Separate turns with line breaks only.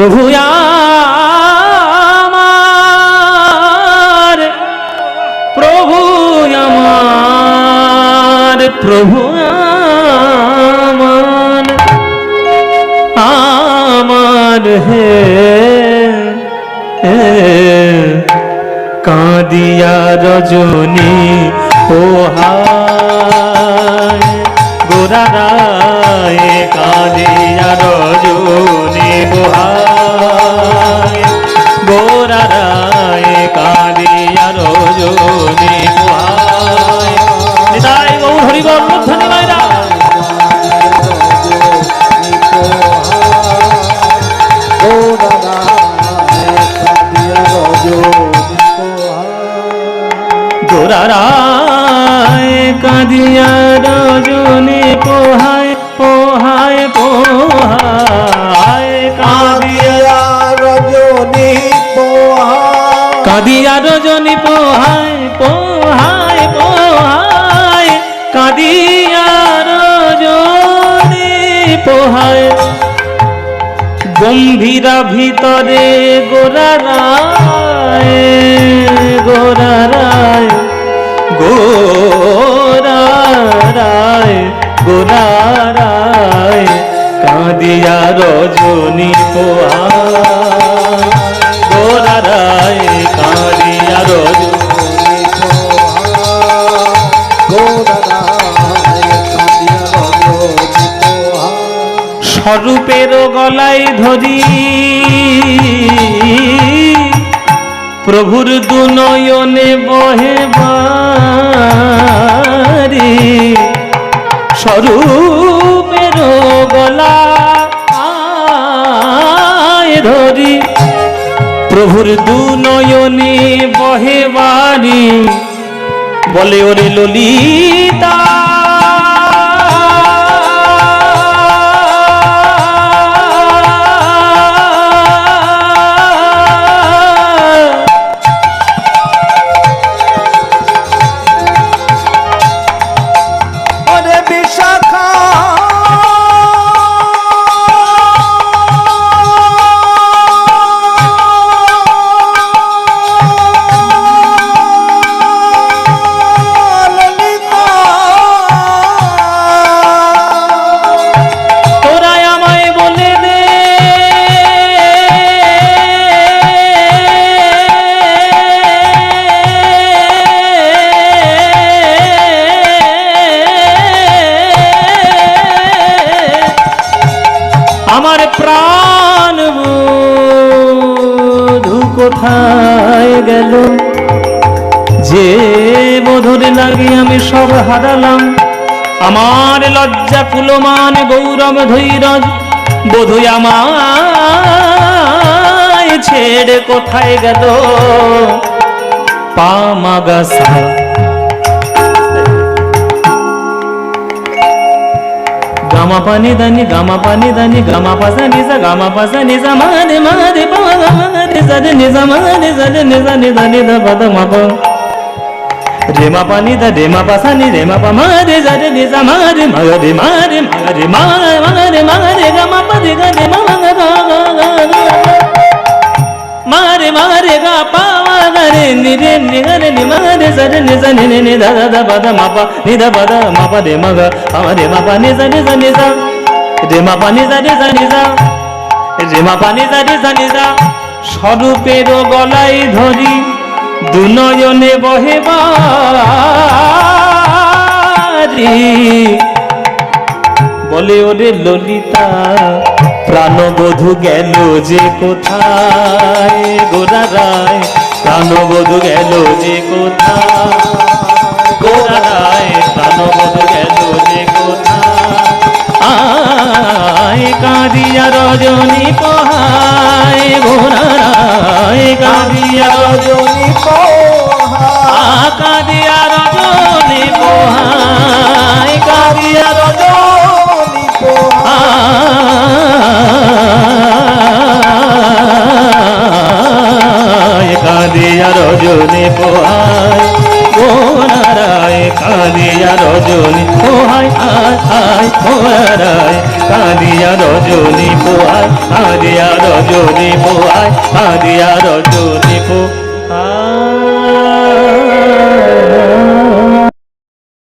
প্রভু আমার প্রভু আমার প্রভু আমার আমার হে কাঁদিয়া রজনী পোহায় গোরা রায় কাঁদিয়া রজনী। গোরারায় কাঁদিয়া রজনী পোহায় পোহায় পোহায়, কাঁদিয়া কাঁদিয়া রজনী পোহায় পোহায় পোহায়, কাঁদিয়া রজনী পোহায়। গম্ভীরা ভিতরে গোরা রায়। কাঁদিয়া রজনী পোহায় গোরা রায় কাঁদিয়া রজনী স্বরূপের গলায় ধরি। প্রভুর দুনয়নে বহে বারি স্বরূপের গলা ধরি। প্রভুর দু নয়নে বহে বারি বলে ওরে ললিতা গেল। যে মধুর লাগে আমি সব হারালাম। আমার লজ্জা কুলমান গৌরব ধৈরজ। বোধ আমায় ছেড়ে কোথায় গেল? পামাগাসা గమ పని దని గమ పని దని గమ పస నిజ గమ పస నిజ మాది మాది పది నిజ మాది సది నిజ నిజ నిజ పద మప. రేమ పని ద రేమ పస ని రేమ ప మాది సది నిజ మాది మగది మాది మగది మాది మగది గమ పది గది మగ మారి మారి గ పావ గరి నిరే నిగరి నిమగ মারে মারে গা পাওয়া গরে নি রে নি গরে নি মারে জারে নি জা নি নি নি দা দা দা বাদা মাপা নি দা বাদা মাপা রে মা গা মাপা নি জা নি জা নি জা রে মাপা নি জা নি জা নি জা রে মাপা নি জা নি জা নি জা স্বরূপের গলায় ধরি দুনয়নে বহে বারি বলে ওরে ললিতা, প্রাণবধূ গেল যে কোথায়? গোরা রায় প্রাণবধূ গেল যে কোথায়? গোরা রায় বধু গেল যে কোথায়? কাঁদিয়া রজনী পহায় রজনী পোহায় মোনারায় কালিয়া রজনী পোহায় আয় আয় মোনারায় কালিয়া রজনী পোহায়, কালিয়া রজনী পোহায়, কালিয়া রজনী পোহায়